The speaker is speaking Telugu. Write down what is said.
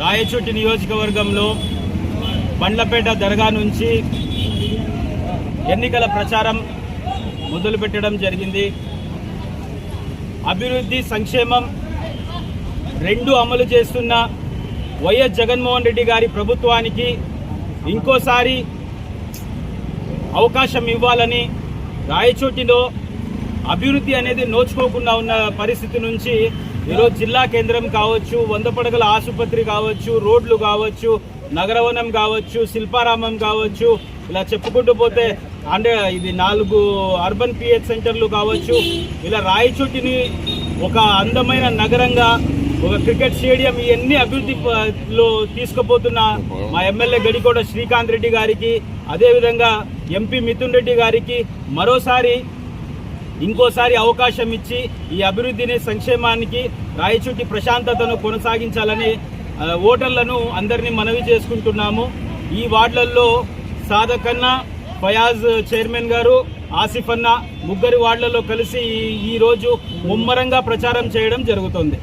రాయచోటి నియోజకవర్గంలో బండ్లపేట దర్గా నుంచి ఎన్నికల ప్రచారం మొదలుపెట్టడం జరిగింది. అభివృద్ధి సంక్షేమం రెండు అమలు చేస్తున్న వైఎస్ జగన్మోహన్ రెడ్డి గారి ప్రభుత్వానికి ఇంకోసారి అవకాశం ఇవ్వాలని రాయచోటిలో అభివృద్ధి అనేది నోచుకోకుండా ఉన్న పరిస్థితి నుంచి ఈరోజు జిల్లా కేంద్రం కావచ్చు వంద పడగల ఆసుపత్రి కావచ్చు రోడ్లు కావచ్చు నగరవనం కావచ్చు శిల్పారామం కావచ్చు ఇలా చెప్పుకుంటూ పోతే అంటే ఇది నాలుగు అర్బన్ పిహెచ్ సెంటర్లు కావచ్చు ఇలా రాయచోటిని ఒక అందమైన నగరంగా ఒక క్రికెట్ స్టేడియం ఇవన్నీ అభివృద్ధిలో తీసుకుపోతున్న మా ఎమ్మెల్యే గడికోట శ్రీకాంత్ రెడ్డి గారికి అదేవిధంగా ఎంపీ మిథున్ రెడ్డి గారికి మరోసారి ఇంకోసారి అవకాశం ఇచ్చి ఈ అభివృద్ధిని సంక్షేమానికి రాయచూటి ప్రశాంతతను కొనసాగించాలని ఓటర్లను అందరినీ మనవి చేసుకుంటున్నాము. ఈ వార్డులలో సాధకన్న ఫయాజ్ చైర్మన్ గారు ఆసిఫ్ అన్న ముగ్గురి వార్డులలో కలిసి ఈ- ఈ రోజు ముమ్మరంగా ప్రచారం చేయడం జరుగుతుంది.